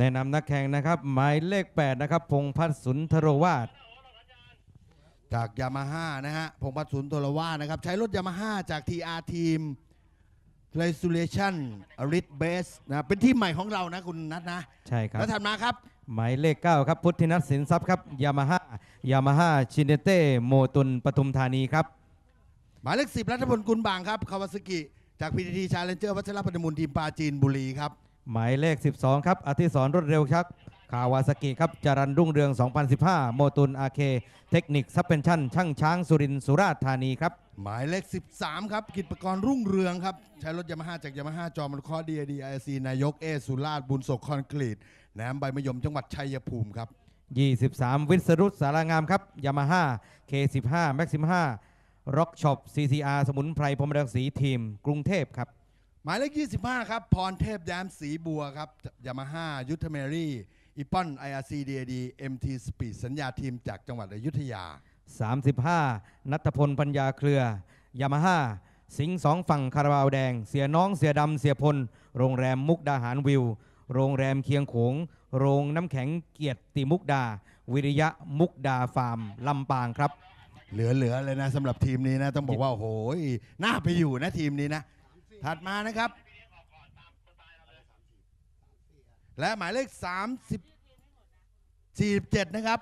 ครับแนะนำนักแข่งนะครับ หมายเลข 8 นะครับ พงษ์พัฒน์สุนทรวาสจากยามาฮ่านะฮะพงษ์พัฒน์สุนทรวาสนะครับ ใช้รถยามาฮ่าจาก TR Team Resolution r i t Base นะเป็นที่ใหม่ของเรานะคุณนัทนะ ใช่ครับแล้วถัดมาครับ หมายเลข 9 ครับ พุทธินัทสินทรัพย์ครับยามาฮ่ายามาฮ่าชินเนเต้โมตุนปทุมธานีครับ หมายเลขสิบรัฐพลกุลบางครับคาวาสกิ จาก PTT Challenger วัชรพันธมูลทีมปราจีนบุรีครับ หมายเลข 12 ครับอธิศรรวดเร็วชักคาวาสกิครับจรันรุ่งเรือง 2015 โมตุนอาเค เทคนิคซับเพนชั่น ช่างช้างสุรินทร์สุราษฎร์ธานีครับ หมายเลข 13 ครับ กิจประกรณ์รุ่งเรืองครับ ใช้รถยามาฮ่าจากยามาฮ่าจอมันคอดีดีไอซีนายกเอสุราษฎร์บุญศกคอนกรีตแหนมใบมะยมจังหวัดชัยภูมิครับ 23 วิศรุตสารางามครับยามาฮ่า K15 แม็กซิม5ร็อกช็อป CCR สมุนไพรพรหมรังสีทีม กรุงเทพครับ หมายเลข 25 ครับ พรเทพแย้มสีบัวครับยามาฮ่ายุทธเมรี่อีปอน IRC DAD MT Speed สัญญาทีมจากจังหวัดอยุธยา 35 นัทพลปัญญาเครือยามาฮ่าสิงห์สองฝั่งคาราบาวแดง เสียน้องเสียดำเสียพล โรงแรมมุกดาหารวิว โรงแรมเคียงโขง โรงน้ำแข็งเกียรติมุกดา วิริยะมุกดาฟาร์มลำปางครับ เหลือๆเลยนะสำหรับทีมนี้นะ ต้องบอกว่า โอ้โหน่าไปอยู่นะทีมนี้นะ ถัดมานะครับ และหมายเลข 30 47 นะครับ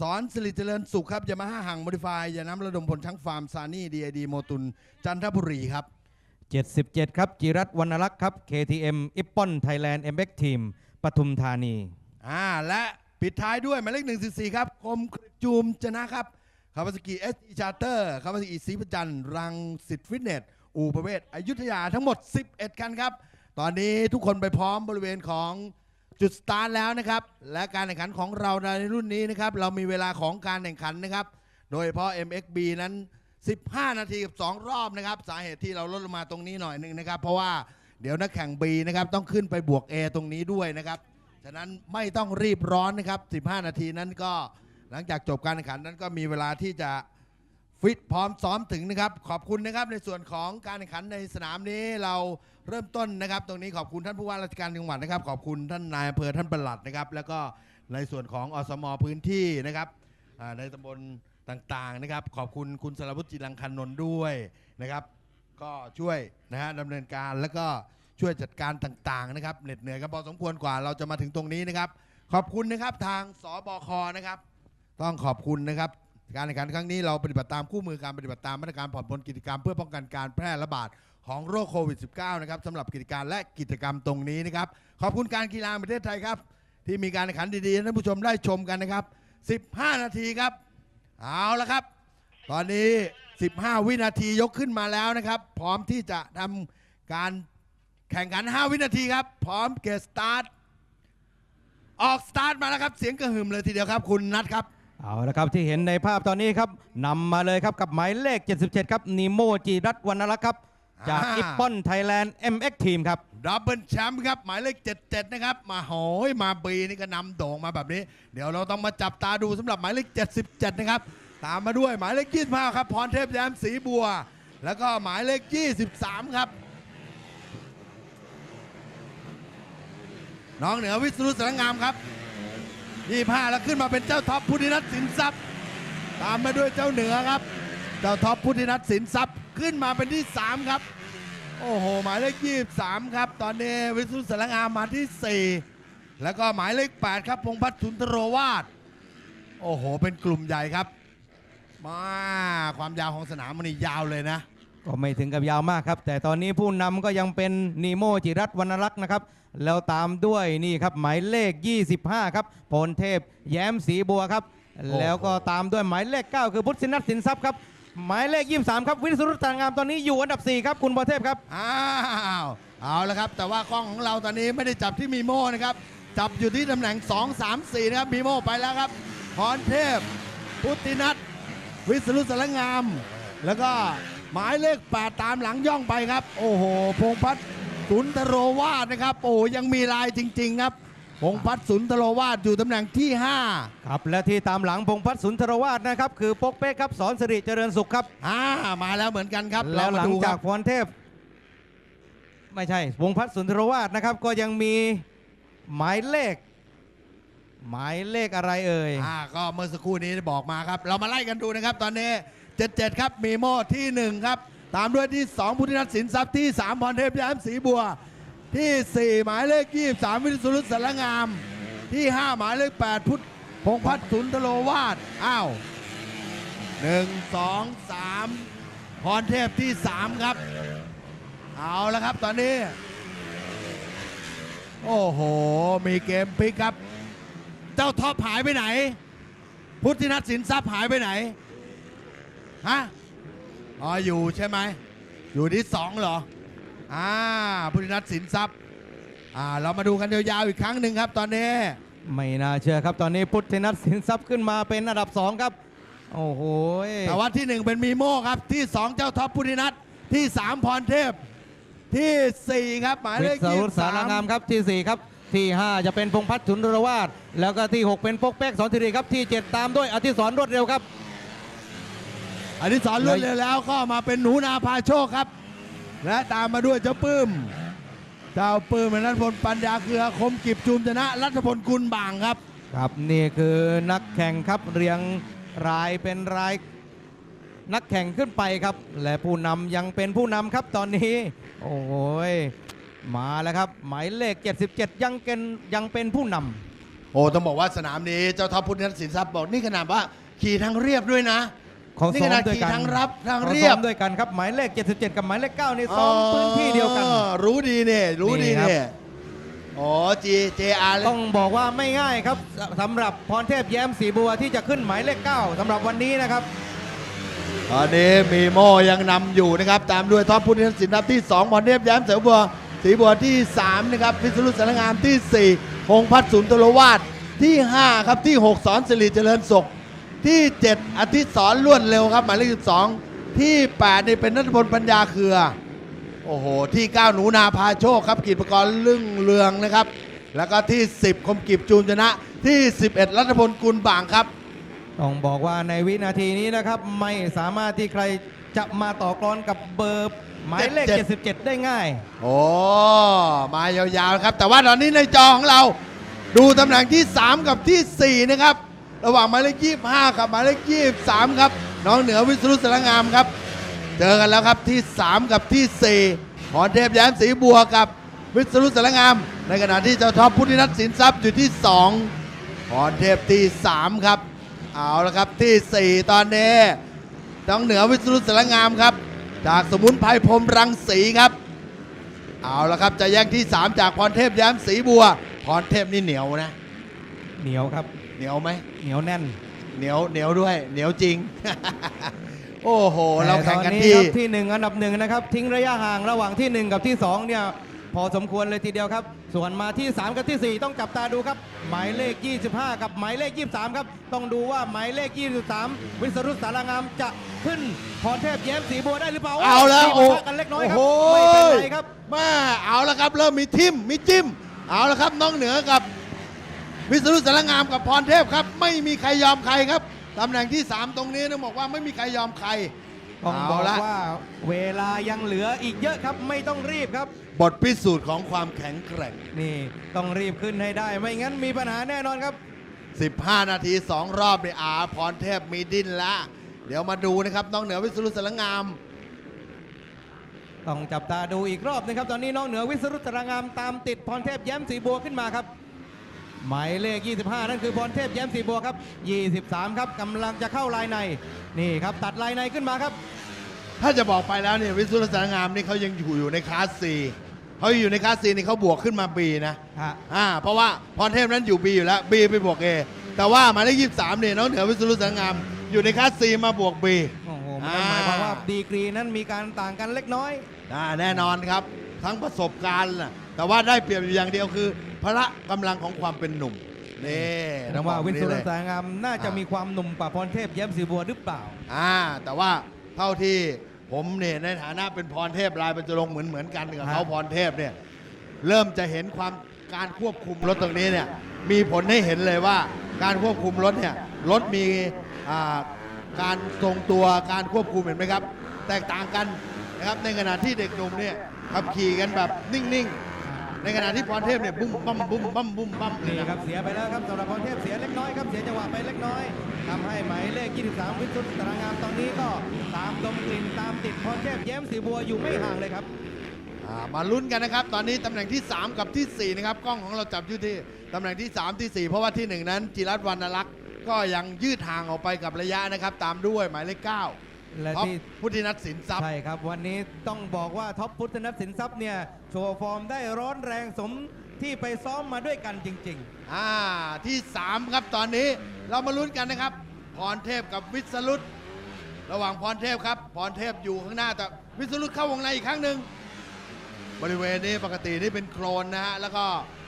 สอนสิริเจริญสุขครับยามาฮ่าห่างโมดิฟายยาน้ำระดมพลช้างฟาร์มซานี่ดีไอดีโมตุน จันทบุรีครับ 77 ครับ จิรัตน์วรรณลักษณ์ครับ KTM อิปปอนไทยแลนด์ MX ทีมปทุมธานี อ่า และปิดท้ายด้วยหมายเลข 144 ครับคมจูมชนะครับคาวาสกิเอสอีชาร์เตอร์คาวาสกิสีประจันทร์รังสิทธิ์ฟิตเนส อู่ประเวศอยุธยาทั้งหมด 11 คันครับ ตอนนี้ทุกคนไปพร้อมบริเวณของจุดสตาร์ทแล้วนะครับ และการแข่งขันของเราในรุ่นนี้นะครับ เรามีเวลาของการแข่งขันนะครับ โดยเฉพาะ MXB นั้น 15 นาทีกับ 2 รอบนะครับ สาเหตุที่เราลดลงมาตรงนี้หน่อยหนึ่งนะครับ เพราะว่าเดี๋ยวนักแข่ง B นะครับต้องขึ้นไปบวก A ตรงนี้ด้วยนะครับ ฉะนั้นไม่ต้องรีบร้อนนะครับ 15 นาทีนั้นก็หลังจากจบการแข่งขันนั้นก็มีเวลาที่จะ ฟิตพร้อมซ้อมถึงนะครับ ขอบคุณนะครับในส่วนของการแข่งขันในสนามนี้เราเริ่มต้นนะครับ ตรงนี้ขอบคุณท่านผู้ว่าราชการจังหวัดนะครับ ขอบคุณท่านนายอำเภอท่านปลัดนะครับ แล้วก็ในส่วนของอสมพื้นที่นะครับอ่าในตำบลต่างๆนะครับ ขอบคุณคุณสรวุฒิจิรังคันนนท์ด้วยนะครับ ก็ช่วยนะฮะดำเนินการแล้วก็ช่วยจัดการต่างๆนะครับเหน็ดเหนื่อยกันพอสมควรกว่าเราจะมาถึงตรงนี้นะครับ ขอบคุณนะครับทางสบคนะครับ ต้องขอบคุณนะครับ การแข่งขันครั้งนี้เราปฏิบัติตามคู่มือการปฏิบัติตามมาตรการผ่อนปลนกิจกรรม เพื่อป้องกันการแพร่ระบาดของโรคโควิด -19 นะครับสำหรับกิจการและกิจกรรมตรงนี้นะครับ ขอบคุณการกีฬาประเทศไทยครับ ที่มีการแข่งขันดีๆให้ท่านผู้ชมได้ชมกันนะครับ 15 นาทีครับ เอาละครับ ตอนนี้ 15 วินาทียกขึ้นมาแล้วนะครับ พร้อมที่จะทำการแข่งขัน 5 วินาทีครับ พร้อมเกตสตาร์ทออกสตาร์ทมาแล้วครับ เสียงกระหึ่มเลยทีเดียวครับ คุณนัทครับ เอาละครับที่เห็นในภาพตอนนี้ครับนำมาเลยครับกับหมายเลข 77 ครับนิโมจิรัตน์วรรณลักษณ์ครับ จากอ่า อิปปอนไทยแลนด์ MX ทีมครับ ดับเบิลแชมป์ครับหมายเลข 77 นะครับ มาโหยมาบีนี่ก็นำโด่งมาแบบนี้ เดี๋ยวเราต้องมาจับตาดูสำหรับหมายเลข 77 นะครับ ตามมาด้วยหมายเลข 25 ครับพรเทพแย้มสีบัว แล้วก็หมายเลข 23 ครับ น้องเหนือวิศรุสรงามครับ 25 แล้วขึ้นมาเป็นเจ้าท็อปพุทธินัทสินทรัพย์ ตามมาด้วยเจ้าเหนือครับ เจ้าท็อปพุทธินัทสินทรัพย์ขึ้นมาเป็นที่ 3 ครับ โอ้โห หมายเลข 23 ครับ ตอนนี้วิสุทธิ์สารงามาที่ 4 แล้วก็หมายเลข 8 ครับพงพัฒน์สุนทรวาสโอ้โห เป็นกลุ่มใหญ่ครับ มาความยาวของสนามมันนี่ยาวเลยนะ ก็ไม่ถึงกับยาวมากครับ แต่ตอนนี้ผู้นำก็ยังเป็นนีโมจิรัตน์วรรณลักษณ์นะครับ แล้วตามด้วยนี่ครับหมายเลข 25 ครับพลเทพแย้มสีบัวครับ แล้วก็ตามด้วยหมายเลข 9 คือพุทธินัทสินทรัพย์ครับ หมายเลข 23 ครับวิศรุตตางามตอนนี้อยู่อันดับ 4 ครับคุณพรเทพครับอ้าวเอาละครับ แต่ว่ากล้องของเราตอนนี้ไม่ได้จับที่มีโม่นะครับจับอยู่ที่ตำแหน่ง 2 3 4 นะครับมีโม่ไปแล้วครับพรเทพ พุทธินัทวิศรุสารงาม แล้วก็ หมายเลข8ตามหลังย่องไปครับ โอ้โห พงษ์พัฒน์สุนทรวาสนะครับ โอ้โหยังมีลายจริง ๆ ครับ พงษ์พัฒน์สุนทรวาสอยู่ตำแหน่งที่ 5 ครับ และที่ตามหลังพงษ์พัฒน์สุนทรวาสนะครับ คือปกเป๊กครับสอนสิริเจริญสุขครับอ่ามาแล้วเหมือนกันครับแล้วหลังเรมดูคจารักบพรเทพ ไม่ใช่วงศ์พัฒน์สุนทรวาสนะครับ ก็ยังมีหมายเลขหมายเลขอะไรเอ่ย อ่า ก็เมื่อสักครู่นี้ได้บอกมาครับ เรามาไล่กันดูนะครับ ตอนนี้ 77 ครับ มีโม่ที่ 1 ครับ ตามด้วยที่ 2 พุทธินัทสินทรัพย์ที่ 3พรเทพย้มศรีบัว ที่ 4 หมายเลข 23 วิสุรุตสารงาม ที่ 5 หมายเลข 8 พุทธพงพัฒน์สุนทโลวาดอ้าว 1 2 3 พรเทพที่ 3 ครับ เอาแล้วครับตอนนี้ โอ้โห มีเกมพลิกครับ เจ้าท็อปหายไปไหน พุทธินัทสินทรัพย์หายไปไหน ฮะอ๋ออยู่ใช่ไหม อยู่ที่สองเหรอ อ่าพุทธินัทสินทรัพย์ อ่า เรามาดูกันยาวๆอีกครั้งหนึ่งครับตอนนี้ ไม่น่าเชื่อครับตอนนี้พุทธินัทสินทรัพย์ขึ้นมาเป็นอันดับ2ครับ โอ้โหแต่ว่าที่หนึ่งเป็นมีโม่ครับ ที่สองเจ้าท็อปพุทธินัทที่สามพรเทพ ที่สี่ครับหมายวิเลขศยี่รุตสิบสาสารางามครับที่4ครับที่5จะเป็นพงษ์พัฒน์สุนทรวาสแล้วก็ที่ 6 เป็นปกแป๊กสอนธิรีครับที่ 7 ตามด้วยอธิศรรวดเร็วครับ อันนี้สอนรวดเร็วแล้วก็มาเป็นหนูนาพาโชคครับ และตามมาด้วยเจ้าปื้ม เจ้าปื้มเป็นนัทพลปัญญาเครือคมกิบจูมชนะรัฐพลกุลบางครับ ครับนี่คือนักแข่งครับเรียงรายเป็นรายนักแข่งขึ้นไปครับ และผู้นำยังเป็นผู้นำครับตอนนี้ โอ้โหยมาแล้วครับ หมายเลข 77 ยังเป็นยังเป็นผู้นำโอ้ต้องบอกว่าสนามนี้เจ้าท็อปพุทธนัทสินทรัพย์บอกนี่ขนาดว่าขี่ทางเรียบด้วยนะ เขานี่ซ้อขมนาดด้วยขี่กันทางรับทางเขาเรีซ้ยอบมด้วยกันครับหมายเลข 77 กับหมายเลข9นี่ซ้อมพื้นที่เดียวกัน อ๋อรู้ดีเนี่ยรู้ดีนี่ครับ เนี่ยอ๋อจีเจอาร์ต้องบอกว่าไม่ง่ายครับสสำหรับพรเทพแย้มศรีบัวที่จะขึ้นหมายเลข 9สำหรับวันนี้นะครับ ตอนนี้มีโมยังนำอยู่นะครับ ตามด้วยท็อปพุทธนัทสินทรัพย์ที่2พรเทพแย้มเสือบัวสีบัวที่3นะครับพิศรุสารงามที่4พงษ์พัฒน์สุนทรวาสที่ 5 ครับที่ 6 สอนสิริเจริญสุข ที่ 7อาทิตย์สอนล้วนเร็วครับ หมายเลข12 ที่8นี่เป็นนัทพลปัญญาเครือ โอ้โห ที่ 9 หนูนาพาโชคครับกีดประกรณ์ลึ่งเรืองนะครับ แล้วก็ที่ 10 คมกิบจูนชนะ ที่ 11 รัฐพลกุลบางครับ ต้องบอกว่าในวินาทีนี้นะครับ ไม่สามารถที่ใครจะมาต่อกรกับเบอร์หมายเลข 77 77ได้ง่าย โอ้ มายาวๆครับ แต่ว่าตอนนี้ในจอของเราดูตำแหน่งที่ 3 กับที่ 4 นะครับ ระหว่างหมายเลข25กับหมายเลข23ครับ น้องเหนือวิศรุตสารงามครับ เจอกันแล้วครับที่ 3 กับที่ 4 พรเทพแย้มศรีบัวกับวิศรุตสารงาม ในขณะที่เจ้าท็อปพุทธินัทสินทรัพย์อยู่ที่ 2 พรเทพที่ 3 ครับ เอาละครับที่ 4 ตอนนี้น้องเหนือวิศรุตสารงามครับ จากสมุนไพรพรมรังสีครับเอาละครับจะแย่งที่ 3 จากพรเทพแย้มศรีบัว พรเทพนี่เหนียวนะ เหนียวครับ เหนียวไหมเหนียวแน่นเหนียวเหนียวด้วย เหนียวจริง โอ้โห เราแต่แข่งตอนกันนี้ที่ครับที่หนึ่งอันดับหนึ่งนะครับ ทิ้งระยะห่างระหว่างที่หนึ่งกับที่สองเนี่ยพอสมควรเลยทีเดียวครับ ส่วนมาที่ 3 กับที่ 4 ต้องจับตาดูครับ หมายเลข 25 กับหมายเลข 23 ครับ ต้องดูว่าหมายเลข 23 วิศรุตสารางามจะขึ้นพรเทพแย้มศรีบัวได้หรือเปล่า เอาแล้วมีโอ้ปะทะกันเล็กน้อยครับโอ้โหไม่เป็นไรครับแม่เอาละครับ เริ่มมีทิมมีจิ้ม เอาละครับน้องเหนือกับ วิศรุตสารงามกับพรเทพครับ ไม่มีใครยอมใครครับตำแหน่งที่ 3 ตรงนี้ต้องบอกว่าไม่มีใครยอมใครต้องบอกเาละว่าเวลายังเหลืออีกเยอะครับไม่ต้องรีบครับ บทพิสูจน์ของความแข็งแกร่งนี่ต้องรีบขึ้นให้ได้ ไม่งั้นมีปัญหาแน่นอนครับ 15 นาที 2 รอบเนี่ยอาพรเทพมีดิ้นละเดี๋ยวมาดูนะครับน้องเหนือวิศรุตสารงามต้องจับตาดูอีกรอบหนึงครับ ตอนนี้น้องเหนือวิศรุตตรางามตามติดพรเทพแย้มสีบัวขึ้นมาครับ หมายเลข 25 นั่นคือพรเทพแย้มสีบัวครับ 23 ครับกำลังจะเข้าลายในนี่ครับตัดลายในขึ้นมาครับ ถ้าจะบอกไปแล้วเนี่ยวิศรุตสารงามนี่เขายังอยู่อยู่ในคลาส C เขาอยู่ในคลาส C นี่เขาบวกขึ้นมา B นะฮะ อ่าเพราะว่าพรเทพนั้นอยู่ B อยู่แล้ว B ไปบวก A แต่ว่าหมายเลข23เนี่ยน้องเหนือวิศรุตสารงามอยู่ในคลาส C มาบวก B โอ้โหมันหมายความว่าดีกรีนั้นมีการต่างกันเล็กน้อย อ่าแน่นอนครับทั้งประสบการณ์น่ะแต่ว่าได้เปรียบอยู่อย่างเดียวคือ พละกำลังของความเป็นหนุ่มนี่แต่ต้องบว่าอกวิศนี่รุเลตยตรางามน่าจะอ่ามีมีความหนุ่มกว่าพรเทพแย้มสีบัวหรือเปล่า อ่า แต่ว่าเท่าที่ผมเนี่ยในฐานะเป็นพรเทพลายบรรจรงค์เหมือนเหมือนกันกับฮะเขาพรเทพเนี่ยเริ่มจะเห็นความการควบคุมรถตรงนี้เนี่ยมีผลให้เห็นเลยว่าการควบคุมรถเนี่ยรถมีอ่าการทรงตัวการควบคุมเห็นไหมครับ แตกต่างกันนะครับในขณะที่เด็กหนุ่มเนี่ยขับขี่กันแบบนิ่งๆ ในขณะที่พรเทพเนี่ยบุ้มบั้มบุ้มบั้มบุ้มบั้มเลยนี่นะคครัรับบเสียไปแล้วครับสำหรับพรเทพเสียเล็กน้อยครับเสียจังหวะไปเล็กน้อยทำให้หมายเลข 23 วิสุทธิ์ตารางงามตอนนี้ก็ตามดมกลิ่นตามติดพรเทพแย้มสีบัวอยู่ไม่ห่างเลยครับ อ่ามาลุ้นกันนะครับ ตอนนี้ตำแหน่งที่ 3 กับทีสี่4 นะครับกล้องของเราจับอยู่ที่ตำแหน่งที่ 3ที่ 4 เพราะว่าที่ 1 นั้นจิรัตน์วรรณลักษณ์ก็ยังยืดห่างออกไปกับระยะนะครับ ตามด้วยหมายเลข9 และท็อปที่พุทธินัทสินทรัพย์ ใช่ครับวันนี้ต้องบอกว่าท็อปพุทธนัทสินทรัพย์เนี่ยโชว์ฟอร์มได้ร้อนแรงสมที่ไปซ้อมมาด้วยกันจริง อ่า ที่ 3 ครับตอนนี้เรามาลุ้นกันนะครับ พรเทพกับวิสรุตระหว่างพรเทพครับ พรเทพอยู่ข้างหน้าแต่วิสรุตเข้าวงในอีกครั้งหนึ่งบริเวณนี้ปกตินี่เป็นโคลนนะฮะ แล้วก็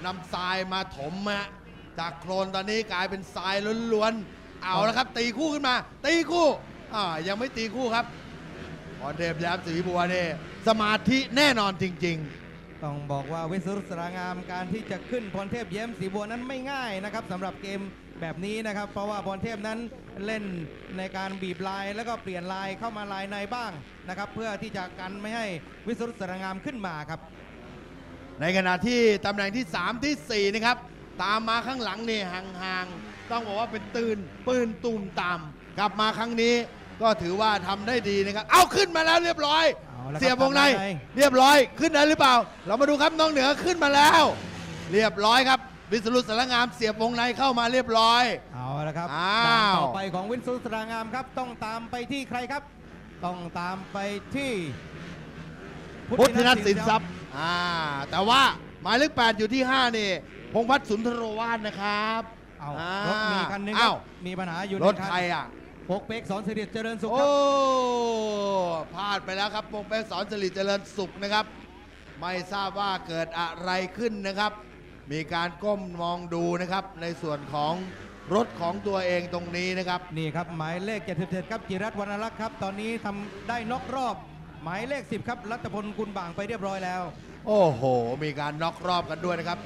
นำทรายมาถมฮะจากโคลนตอนนี้กลายเป็นทรายล้วนๆเอาแล้วครับ ตีคู่ขึ้นมา ตีคู่ อ่ายังไม่ตีคู่ครับพรเทพยามศรีบัวเนี่ยสมาธิแน่นอนจริงๆๆต้องบอกว่าวิสุทธิ์สรางามการที่จะขึ้นพรเทพแย้มสีบัวนั้นไม่ง่ายนะครับสำหรับเกมแบบนี้นะครับ เพราะว่าพรเทพนั้นเล่นในการบีบลาย แล้วก็เปลี่ยนลายเข้ามาลายในบ้างนะครับ เพื่อที่จะกันไม่ให้วิสุทธิ์สรางามขึ้นมาครับในขณะที่ตำแหน่งที่ 3 ที่ 4 นะครับ ตามมาข้างหลังนี่ห่างๆ ต้องบอกว่าเป็นตื่นปืนตูมตาม กลับมาครั้งนี้ ก็ถือว่าทำได้ดีนะครับ เอาขึ้นมาแล้วเรียบร้อย เอาละครับเสียบวงในทำได้เรียบร้อยขึ้นได้หรือเปล่า เรามาดูครับน้องเหนือขึ้นมาแล้ว เรียบร้อยครับวิสรุตสารงามเสียบวงในเข้ามาเรียบร้อย เอาละครับอ้าว ด่านต่อไปของวินสุทธิ์สรางามครับ ต้องตามไปที่ใครครับ ต้องตามไปที่พุทธินัทสินทรัพย์อ่าแต่ว่าหมายเลข8อยู่ที่ 5 นี่ พงษ์พัฒน์สุนทรวาสนะครับเอาอ่ารถมีคันหนึงคอ้ารัวบมีปัญหาอยู่รถหนึ่งใครนอะ พกเป๊กสอนสิริเจริญสุขคโอ้รับพลาดไปแล้วครับปงเป๊กสอนสิริเจริญสุขนะครับ ไม่ทราบว่าเกิดอะไรขึ้นนะครับ มีการก้มมองดูนะครับ ในส่วนของรถของตัวเองตรงนี้นะครับ นี่ครับหมายเลข 77 ครับจิรัตน์วรรณลักษณ์ครับ ตอนนี้ทำได้น็อกรอบ หมายเลข 10 ครับรัตพลกุลบางไปเรียบร้อยแล้ว โอ้โห มีการน็อกรอบกันด้วยนะครับ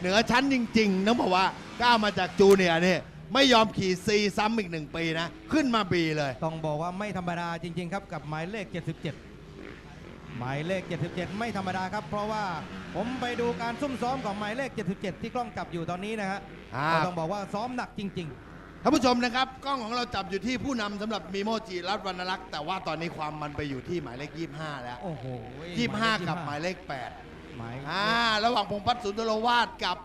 เหนือชั้นจริงๆต้องบอกว่าก้าวมาจากจูเนียร์นี่ ไม่ยอมขี่ซีซ้ำอีกหนึ่งปีนะ ขึ้นมาบีเลย ต้องบอกว่าไม่ธรรมดาจริง ๆ ครับกับหมายเลข 77 หมายเลข 77 ไม่ธรรมดาครับ เพราะว่าผมไปดูการซุ่มซ้อมของหมายเลข 77 ที่กล้องจับอยู่ตอนนี้นะฮะอ่าก็ต้องบอกว่าซ้อมหนักจริง ท่านผู้ชมนะครับ กล้องของเราจับอยู่ที่ผู้นำสำหรับมีโมจิรัตน์วรรณลักษณ์แต่ว่าตอนนี้ความมันไปอยู่ที่หมายเลข 25 แล้ว ๆ โอ้โห25 กับหมายเลข 8 หมายอ่าระหว่างพงษ์พัฒน์สุนทรวาสกับ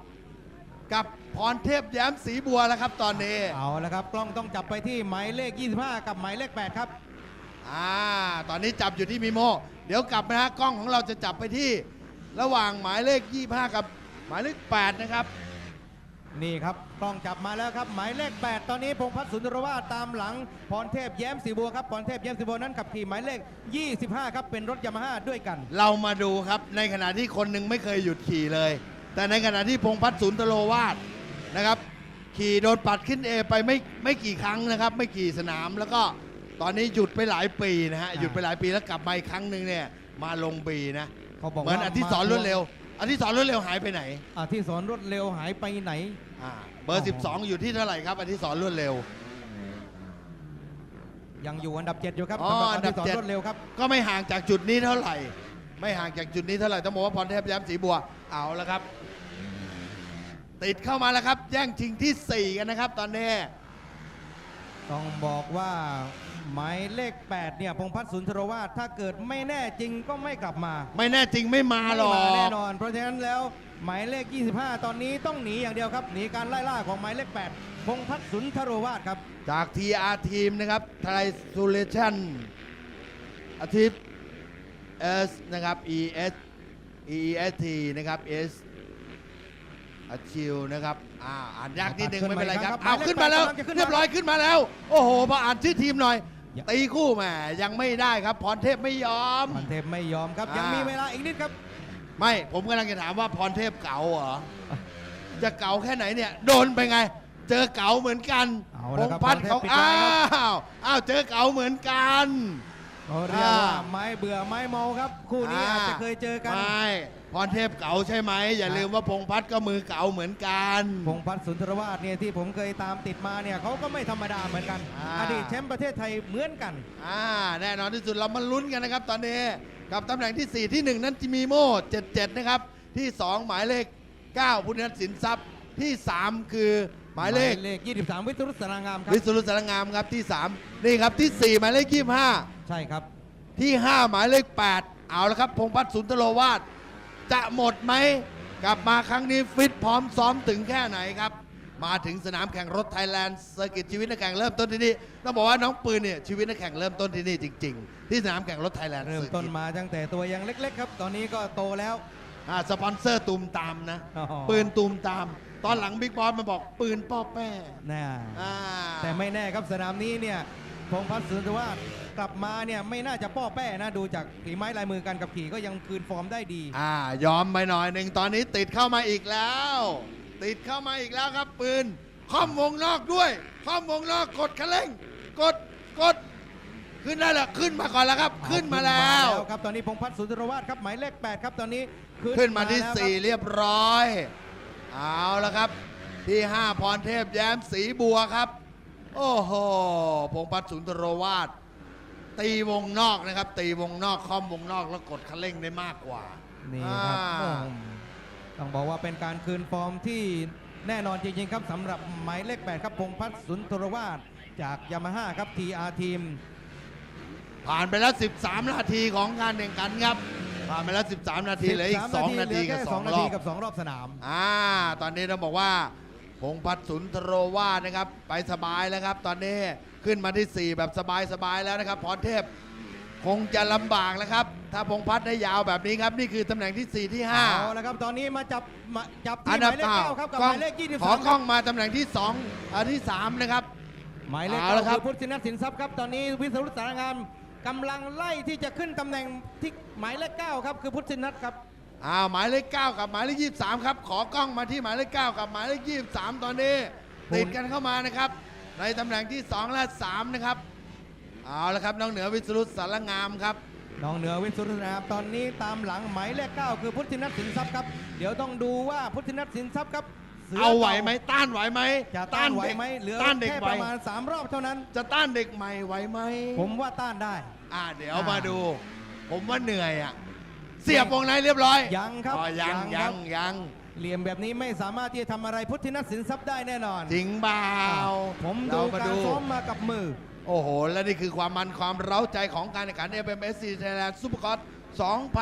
กับพรเทพแย้มสีบัวแล้วครับตอนนี้ เอาละครับ กล้องต้องจับไปที่หมายเลข 25 กับหมายเลข 8 ครับ อ่า ตอนนี้จับอยู่ที่มีโม เดี๋ยวกลับนะฮะกล้องของเราจะจับไปที่ ระหว่างหมายเลข 25 กับหมายเลข 8 นะครับ นี่ครับ กล้องจับมาแล้วครับ หมายเลข 8 ตอนนี้พงษ์พัฒน์สุนทรวาสตามหลังพรเทพแย้มสีบัวครับพรเทพแย้มสีบัวนั้นขับขี่หมายเลข 25 ครับ เป็นรถยามาฮ่าด้วยกัน เรามาดูครับในขณะที่คนหนึ่งไม่เคยหยุดขี่เลย แต่ในขณะที่พงษ์พัฒน์สุนทรวาสนะครับ ขี่โดนปัดขึ้นเอไปไม่ไม่กี่ครั้งนะครับ ไม่กี่สนามแล้วก็ตอนนี้หยุดไปหลายปีนะฮะอ่าหยุดไปหลายปีแล้วกลับมาอีกครั้งหนึ่งเนี่ยมาลงบีนะเขาบอกเหมือนว่าอธิสรณ์รวดเร็วอธิสรณ์รวดเร็วหายไปไหนอธิสรณ์รวดเร็วหายไปไหนอ่าเบอร์อ๋อ12 อยู่ที่เท่าไหร่ครับอธิสรณ์รวดเร็ว ยังอยู่อันดับ7อยู่ครับอ๋อสำหรับอัอนดัธิบสรเจ็ดณ์รวดเร็วครับก็ไม่ห่างจากจุดนี้เท่าไหร่ ไม่ห่างจากจุดนี้เท่าไหร่ต้องบอกว่าพรเทพแย้มสีบัวเอาแล้วครับ ติดเข้ามาแล้วครับ แย่งชิงที่ 4 กันนะครับ ตอนนี้ ต้องบอกว่าหมายเลข 8 เนี่ยพงษ์พัฒน์สุนทรวาสถ้าเกิดไม่แน่จริงก็ไม่กลับมาไม่แน่จริงไม่มาหรอก ไม่มาแน่นอน เพราะฉะนั้นแล้วหมายเลข 25 ตอนนี้ต้องหนีอย่างเดียวครับหนีการไล่ล่าของหมายเลข 8 พงษ์พัฒน์สุนทรวาสครับ จาก TR ทีมนะครับ t r i s o l a t i o n อาทิตย์ S นะครับ ES EEST นะครับ S อาชิวนะครับอ่าอ่านยากนิดนึงไม่เป็นไรครับขึ้เอานมาขึ้นมาแล้วกำลังจะขึ้นมาเรียบร้อยขึ้นมาแล้ว โอ้โหมาอ่านชื่อทีมหน่อยอย่าตีคู่แหมยังไม่ได้ครับพรเทพไม่ยอมพันเทพไม่ยอมครับอ่ายัยังมีเวลาอีกนิดครับ ไม่ผมกำลังจะถามว่าพรเทพเก๋าเหรอจะเก๋าแค่ไหนเนี่ย โดนไปไง เจอเก๋าเหมือนกันเอาพละงครับพัฒน์พรเทพเขาปิดอ้าท้ายครับวอ้าวเจอเก๋าเหมือนกัน เขาเรียกว่าอ่าไม้เบื่อไม้เมาครับ คู่นี้อาจจะเคยเจอกันไม่พรเทพเก๋าใช่ไหม อย่าอ่าลืมว่าพงพัฒน์ก็มือเก๋าเหมือนกันพงษ์พัฒน์สุนทรวาสเนี่ยที่ผมเคยตามติดมาเนี่ยเขาก็ไม่ธรรมดาเหมือนกันอ่าอดีตแชมป์ประเทศไทยเหมือนกันอ่าแน่นอนที่สุดเรามาลุ้นกันนะครับ ตอนนี้กับตำแหน่งที่ 4 ที่ 1 นั้นจิมีโม่77 นะครับ ที่ 2 หมายเลข 9 พุทธินัทสินทรัพย์ที่ 3 คือ หมายเลข เลข 23 วิทยุสรางามครับ วิสุรุตสารงามครับที่ 3 นี่ครับที่ 4 หมายเลข25ใช่ครับที่ 5 หมายเลข 8 เอาละครับ พงษ์พัฒน์สุนทรวาสจะหมดไหม กลับมาครั้งนี้ฟิตพร้อมซ้อมถึงแค่ไหนครับ มาถึงสนามแข่งรถไทยแลนด์เซอร์กิตชีวิตนักแข่งเริ่มต้นที่นี่ต้องบอกว่าน้องปืนเนี่ยชีวิตนักแข่งเริ่มต้นที่นี่จริง ๆ ที่สนามแข่งรถไทยแลนด์เริ่มเซอร์ต้นกิตมาตั้งแต่ตัวยังเล็กๆครับ ตอนนี้ก็โตแล้วอ่าสปอนเซอร์ตูมตามนะ อ๋อ ปืนตูมตาม ตอนหลังบิ๊กบอสมาบอกปืนป้อแป้นะอ่าแต่ไม่แน่ครับสนามนี้เนี่ยพงษ์พัฒน์สุนทรวาสกลับมาเนี่ยไม่น่าจะป้อแป้นะดูจากฝีไม้ลายมือการขับขี่ก็ยังคืนฟอร์มได้ดี อ่ายอมไปหน่อยหนึ่งตอนนี้ติดเข้ามาอีกแล้ว ติดเข้ามาอีกแล้วครับ ปืนข้อมวงนอกด้วยข้อมวงนอกกดคันเร่ง กดกด ขึ้นได้แล้วขึ้นมาก่อนแล้วครับ ขึ้นมาแล้ว ครับตอนนี้พงษ์พัฒน์สุนทรวาสครับหมายเลข8ครับตอนนี้ขึ้นมาที่แล้วครับ 4 เรียบร้อย เอาละครับ ที่ 5 พรเทพแย้มสีบัวครับ โอ้โหพงษ์พัฒน์สุนทรวาสตีวงนอกนะครับ ตีวงนอกคอมวงนอกแล้วกดคันเร่งได้มากกว่า นี่ครับอ่าโอ้โหต้องบอกว่าเป็นการคืนฟอร์มที่แน่นอนจริงๆครับสำหรับหมายเลข8ครับพงษ์พัฒน์สุนทรวาสจากยามาฮ่าครับ TR ทีม ผ่านไปแล้ว 13 นาทีของการแข่งขันครับ ผ่านไปแล้ว 13 นาทีเหลืออีก 2 นาทีกับสอง2นารทีอบกับ 2 รอบสนาม อ่า ตอนนี้ต้องบอกว่าพงษ์พัฒน์สุนทรวาสนะครับ ไปสบายแล้วครับ ตอนนี้ขึ้นมาที่ 4 แบบสบายๆแล้วนะครับพรเทพคงจะลำบากแล้วครับ ถ้าพงษ์พัฒน์ได้ยาวแบบนี้ครับ นี่คือตำแหน่งที่ 4 ที่เอาละครับ ตอนนี้มาจับมาจับ5อัที่นหดับมายเลขเก้าเก้าครับกับกล้หองมายเลขยี่สิบขอสามกล้องมาตำแหน่งที่2อันที่ 3 นะครับ หมายเลขเอาเก้าละครับคือพุทธินัทสินทรัพย์ครับ ตอนนี้วิศรุตสารงาม กำลังไล่ที่จะขึ้นตำแหน่งที่หมายเลขเก้าครับคือพุทธินัทครับอ้าวหมายเลข9กับหมายเลข23 ครับ ขอกล้องมาที่หมายเลข9กับหมายเลข23 ตอนนี้ติดกันเข้ามานะครับ ในตำแหน่งที่ 2 และ 3 นะครับเอาละครับน้องเหนือวิสรุตสารงามครับน้องเหนือวิสุทธินามตอนนี้ตามหลังหมายเลขเก้าคือพุทธินัทสินทรัพย์ครับ เดี๋ยวต้องดูว่าพุทธินัทสินทรัพย์ครับ สืเอาไหวไหมต้านไหวไหมจะต้านไหวเด็กไหมเหลือต้านเด็กแค่ไหวประมาณ3รอบเท่านั้น จะต้านเด็กใหม่ไหวไหมผมว่าต้านได้ อ่าเดี๋ยวอ่ามมาดู ผมว่าเหนื่อยอะเสียบวงในเรียบร้อยยังครับอ๋อยังยังครัยับงยังเหลี่ยมแบบนี้ไม่สามารถที่จะทำอะไรพุทธินัทสินทรัพย์ได้แน่นอนจริงเปล่าผมเรดูมาการซ้อมมากับมือ โอ้โห และนี่คือความมันความเร้าใจของการแข่งขัน FMSC Thailand Super c o r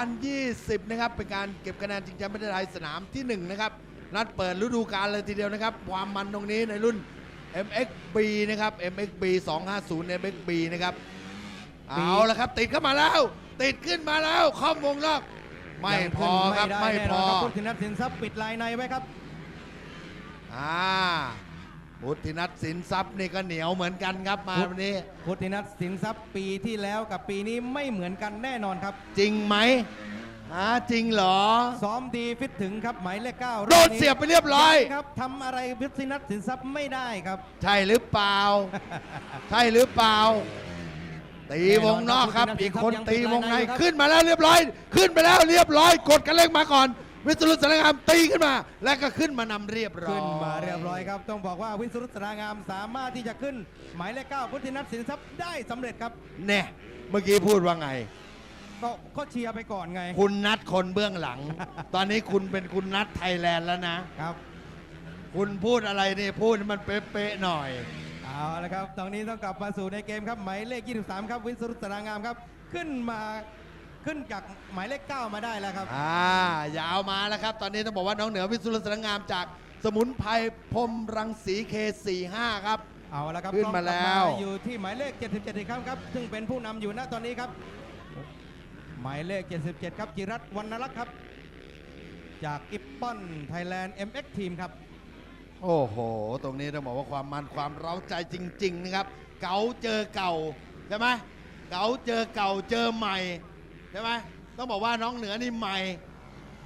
2020 นะครับ เป็นการเก็บคะแนนจริงจังไม่ได้ไทยสนามที่ 1 นะครับ นัดเปิดฤดูกาลเลยทีเดียวนะครับ ความมันตรงนี้ในรุ่น MXB นะครับ MXB 250 MXB นะครับปีเอาละครับ ติดเข้ามาแล้ว ติดขึ้นมาแล้วข้อมวงนอกไม่ยังพขึ้อนครับด้ไม่แน่พนอนครับพุทธินัทสินทรัพย์ปิดลายในไว้ครับอ่าพุทธินัทสินทรัพย์นี่ก็เหนียวเหมือนกันครับมาวันนี้พุทธินัทสินทรัพย์ปีที่แล้วกับปีนี้ไม่เหมือนกันแน่นอนครับ จริงไหม อ่าจริงเหรอ ซ้อมดีฟิตถึงครับหมายเลขเก้าโดนเสียบไปเรียบร้อย ครับทำอะไรพุทธินัทสินทรัพย์ไม่ได้ครับ ใช่หรือเปล่า ใช่หรือเปล่า ตีวงนอกครับ อีกคนตีวงในขึ้นมาแล้วเรียบร้อย ขึ้นไปแล้วเรียบร้อย กดกันเร่งมาก่อน วิศรุตสารงามตีขึ้นมา แล้วก็ขึ้นมานำเรียบร้อยขึ้นมาเรียบร้อยครับ ต้องบอกว่าวินสุรุตสรางามสามารถที่จะขึ้น หมายเลขเก้าพุทธินัทสินทรัพย์ได้สำเร็จครับแน่เมื่อกี้พูดว่าไง ก็ก็เชียร์ไปก่อนไง คุณนัดคนเบื้องหลัง ตอนนี้คุณเป็นคุณนัดไทยแลนด์แล้วนะ ครับ คุณพูดอะไรนี่พูดให้มันเป๊ะๆหน่อย เอาละครับ ตอนนี้ต้องกลับมาสู่ในเกมครับ หมายเลข 23 ครับ วินสุรุตสรางามครับ ขึ้นมาขึ้นจากหมายเลข 9 มาได้แล้วครับ อ่ายาวมาแล้วครับ ตอนนี้ต้องบอกว่าน้องเหนือวิสุทธิ์สรงามจากสมุนไพรพรหมรังสีเค45ครับ เอาละครับขึ้นมาต้องกบแล้วอยู่ที่หมายเลข 77อีกครั้งครับ ซึ่งเป็นผู้นำอยู่ณตอนนี้ครับ หมายเลข 77 ครับจิรัตน์วรรณลักษณ์ครับ จากอิปปอนไทยแลนด์ MX ทีมครับ โอ้โห ตรงนี้ต้องบอกว่าความมันความเร้าใจจริง ๆ นะครับ เก๋าเจอเก่าใช่ไหมเก๋าเจอเก่าเจอใหม่ใช่ไหมต้องบอกว่าน้องเหนือนี่ใหม่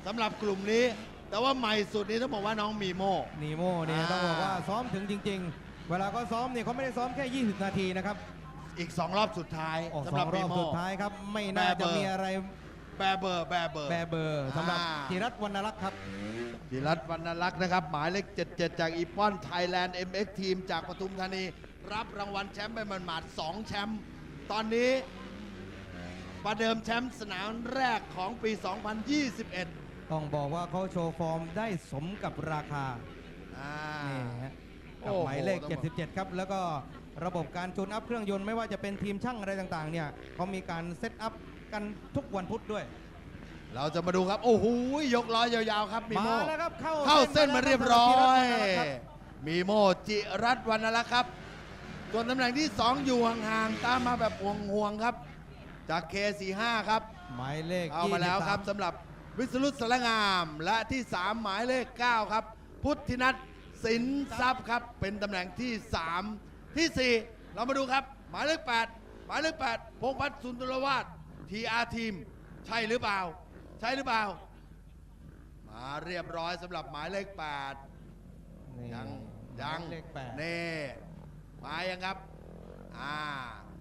สำหรับกลุ่มนี้ แต่ว่าใหม่สุดนี้ต้องบอกว่าน้องมีโม นีโม่เนี่ยอ่า ต้องบอกว่าซ้อมถึงจริง ๆ เวลาเขาซ้อมเนี่ยเขาไม่ได้ซ้อมแค่ 20 นาทีนะครับ อีก 2 รอบสุดท้ายออกสำสหรัอบงรมีอบโม สุดท้ายครับ ไม่น่าแบจะเบอร์มีอะไรแบเบอร์แบเบอร์แบเบอร์สำหรับอ่าจิรัตน์วรรณลักษณ์ครับจิรัตน์วรรณลักษณ์นะครับ หมายเลข 77 จากอีปอนไทยแลนด์ MX ทีมจากปทุมธานี รับรางวัลแชมป์ไปมันหมาดๆ2แชมป์ตอนนี้ ประเดิมแชมป์สนามแรกของปี 2021ต้องบอกว่าเขาโชว์ฟอร์มได้สมกับราคาอ่า นี่ฮะโอ้กับโหหมายเลขต้องบอก77 ครับ แล้วก็ ระบบการจูนอัพเครื่องยนต์ไม่ว่าจะเป็นทีมช่างอะไรต่างๆเนี่ยเขามีการเซตอัพกันทุกวันพุธด้วย เราจะมาดูครับ โอ้โหยกล้อยาวๆครับมีมาโมแล้วครับเข้าเข้าเส้นมาเรียบร้อยสำหบธีรัตน์วรรณรัตน์ครับมีโมจิรัตน์วรรณลักษณ์ครับส่วนตำแหน่งที่ 2 อยู่ห่างๆตามมาแบบห่วงๆครับ จาก K45 ครับหมายเลขเอามาแล้วครับ23สำหรับวิสรุตสระงามและที่ 3 หมายเลข 9 ครับ พุทธินัทสินทรัพย์ครับ เป็นตำแหน่งที่ 3 ที่ 4 เรามาดูครับ หมายเลข8หมายเลข8พงษ์พัฒน์สุนทรวาสทีอาร์ทีม ใช่หรือเปล่า ใช่หรือเปล่า มาเรียบร้อยสำหรับหมายเลข8นี่ยังยังหมายเลขแปดนี่มายังครับ อ่า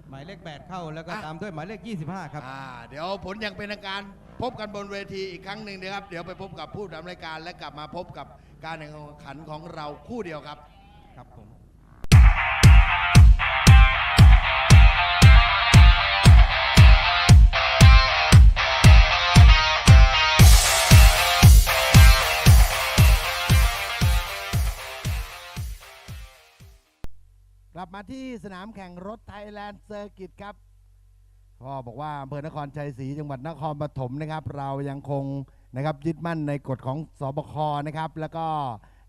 หมายเลข 8 เข้าแล้วก็อะ ตามด้วยหมายเลข 25 ครับ อ่าเดี๋ยวผลอย่างเป็นทางการพบกันบนเวทีอีกครั้งหนึ่งนะครับ เดี๋ยวไปพบกับผู้ดำเนินรายการและกลับมาพบกับการแข่งขันของเราคู่เดียวครับ ครับผม กลับมาที่สนามแข่งรถไทยแลนด์เซอร์กิตครับก็บอกว่าอำเภอนครชัยศรีจังหวัดนครปฐมนะครับ เรายังคงนะครับยึดมั่นในกฎของสบคนะครับ แล้วก็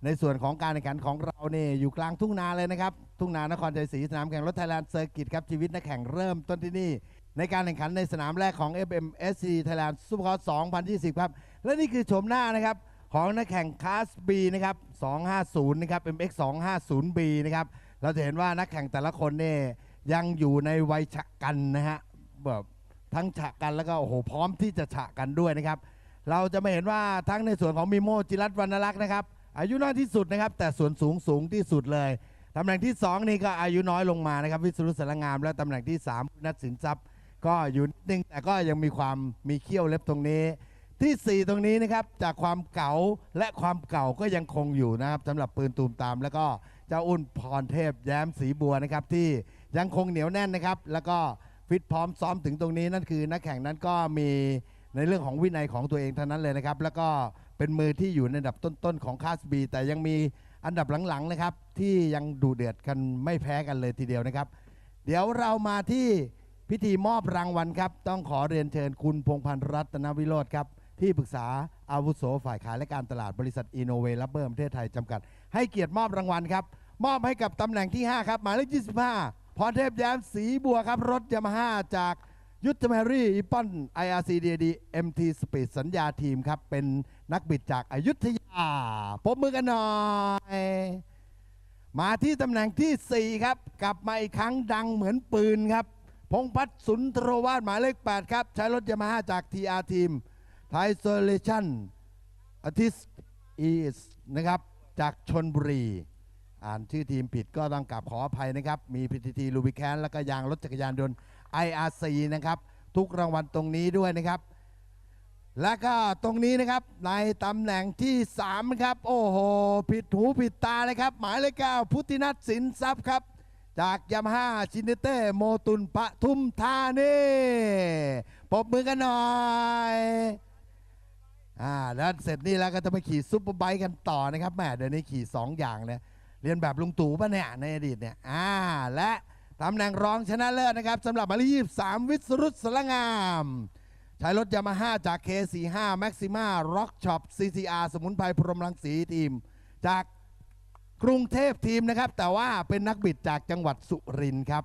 ในส่วนของการแข่งขันของเราเนี่ยอยู่กลางทุ่งนาเลยนะครับ ทุ่งนานครชัยศรีสนามแข่งรถไทยแลนด์เซอร์กิตครับชีวิตนักแข่งเริ่มต้นที่นี่ในการแข่งขันในสนามแรกของ FMSC Thailand Super Cross 2020 ครับ และนี่คือโฉมหน้านะครับ ของนักแข่งคลาส B นะครับ 250 นะครับ MX 250B นะครับ เราจะเห็นว่านักแข่งแต่ละคนเนี่ยยังอยู่ในวัยฉะกันนะฮะแบบทั้งฉะกันแล้วก็โอ้โหพร้อมที่จะฉะกันด้วยนะครับ เราจะไม่เห็นว่าทั้งในส่วนของมิโมจิรัตน์วรรณลักษณ์นะครับ อายุน้อยที่สุดนะครับ แต่ส่วนสูงสูงที่สุดเลย ตำแหน่งที่ 2 นี่ก็อายุน้อยลงมานะครับวิศรุสารงาม และตำแหน่งที่3นัทสินทรัพย์ ก็อยู่นิดนึงแต่ก็ยังมีความมีเขี้ยวเล็บตรงนี้ ที่ 4 ตรงนี้นะครับจากความเก่าและความเก่าก็ยังคงอยู่นะครับสำหรับปืนตูมตาม แล้วก็เจ้าอุ่นพรเทพแย้มสีบัวนะครับที่ยังคงเหนียวแน่นนะครับ แล้วก็ฟิตพร้อมซ้อมถึงตรงนี้นั่นคือนักแข่งนั้นก็มีในเรื่องของวินัยของตัวเองเท่านั้นเลยนะครับ แล้วก็เป็นมือที่อยู่ในอันดับต้นๆของคาสบีแต่ยังมี อันดับหลังๆนะครับ ที่ยังดูเดือดกันไม่แพ้กันเลยทีเดียวนะครับ เดี๋ยวเรามาที่พิธีมอบรางวัลครับ ต้องขอเรียนเชิญคุณพงพันธ์รัตนวิโรธครับ ที่ปรึกษาอาวุโสฝ่ายขายและการตลาดบริษัทอินโนเวลับเบอร์ประเทศไทยจำกัด ให้เกียรติมอบรางวัลครับ มอบให้กับตำแหน่งที่ 5 ครับหมายเลข25พรเทพแย้มสีบัวครับ รถยามาฮ่าจากยุทธแมรี่อีปอน IRC DD MT Speed สัญญาทีมครับ เป็น นักบิดจากอายุทยาปรบมือกันหน่อย มาที่ตำแหน่งทีสี่ 4 ครับ กลับมาอีกครั้งดังเหมือนปืนครับ พงพัฒน์สุนทรวาสหมายเลข 8 ครับ ใช้รถยามาฮ่าจาก TR ทีมไทยโซเลชันอาทิสอีสนะครับ จากชนบุรี อ่านชื่อทีมผิดก็ต้องกลับขออภัยนะครับ มี PTT ลูบิแคนแล้วก็ยางรถจักรยานยนต์ IRC นะครับ ทุกรางวัลตรงนี้ด้วยนะครับ และก็ตรงนี้นะครับในตำแหน่งที่3ครับโอ้โหผิดหูผิดตาเลยครับ หมายเลขเก้าพุทธินัทสินทรัพย์ครับ จากยามาฮ่าชินเต้โมตุนปทุมธานีปบมือกันหน่อยอ่าแล้วเสร็จนี่แล้วก็จะไปขี่ซุปเปอร์ไบค์กันต่อนะครับแหมเดี๋ยวนี้ขี่ 2 อย่างเลยเรียนแบบลุงตู่ป่ะเนี่ยในอดีตเนี่ยอ่าและตำแหน่งรองชนะเลิศนะครับสำหรับหมายเลข23วิสรุตสละงาม ใช้รถยามาฮ่าจาก K45 Maxima Rock Shop CCR สมุนไพรพรหมรังสีทีม จากกรุงเทพทีมนะครับ แต่ว่าเป็นนักบิดจากจังหวัดสุรินทร์ครับ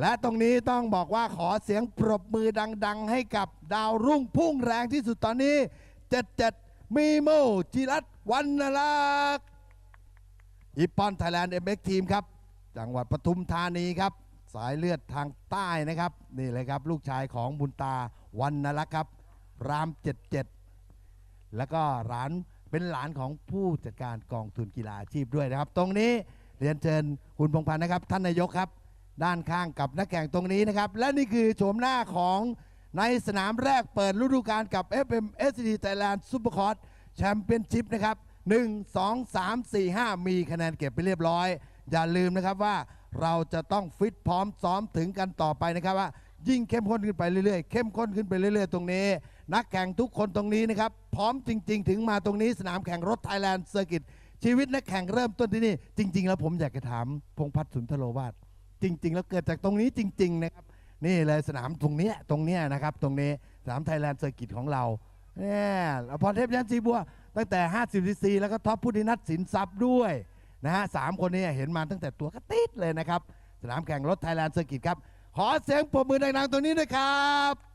และตรงนี้ต้องบอกว่าขอเสียงปรบมือดัง ๆ ให้กับดาวรุ่งพุ่งแรงที่สุดตอนนี้77มีโมจิรัตวันนลักษ์อีปอนไทยแลนด์เอ็มเอ็กทีมครับ จังหวัดปทุมธานีครับ สายเลือดทางใต้นะครับ นี่เลยครับ ลูกชายของบุญตาวันนลักษ์ครับ ราม77แล้วก็หลานเป็นหลานของผู้จัดการกองทุนกีฬาอาชีพด้วยนะครับ ตรงนี้เรียนเชิญคุณพงพันธ์นะครับ ท่านนายกครับ ด้านข้างกับนักแข่งตรงนี้นะครับ และนี่คือโฉมหน้าของในสนามแรกเปิดฤดูกาลกับ FMSD Thailand Super Cross Championship นะครับ 1 2 3 4 5 มีคะแนนเก็บไปเรียบร้อย อย่าลืมนะครับว่า เราจะต้องฟิตพร้อมซ้อมถึงกันต่อไปนะครับว่า ยิ่งเข้มข้นขึ้นไปเรื่อยๆ เข้มข้นขึ้นไปเรื่อยๆ ตรงนี้ นักแข่งทุกคนตรงนี้นะครับ พร้อมจริง ๆ ถึงมาตรงนี้สนามแข่งรถไทยแลนด์เซอร์กิตชีวิตนักแข่งเริ่มต้นที่นี่ จริง ๆ แล้วผมอยากจะถามพงพัฒน์สุนทรโลวาทจริง ๆ แล้วเกิดจากตรงนี้จริง ๆ นะครับ นี่เลยสนามตรงเนี้ยตรงเนี้ยนะครับ ตรงนี้สนามไทยแลนด์เซอร์กิตของเราเนี่ยพรเทพยันสีบัวตั้งแต่ 50ซีซีแล้วก็ท็อปพุทธินัทสินทรัพย์ด้วย นะฮะสามคนนี้เห็นมาตั้งแต่ตัวกระติดเลยนะครับ สนามแข่งรถไทยแลนด์เซอร์กิตครับ ขอเสียงปรบมือดังๆตัวนี้ด้วยครับ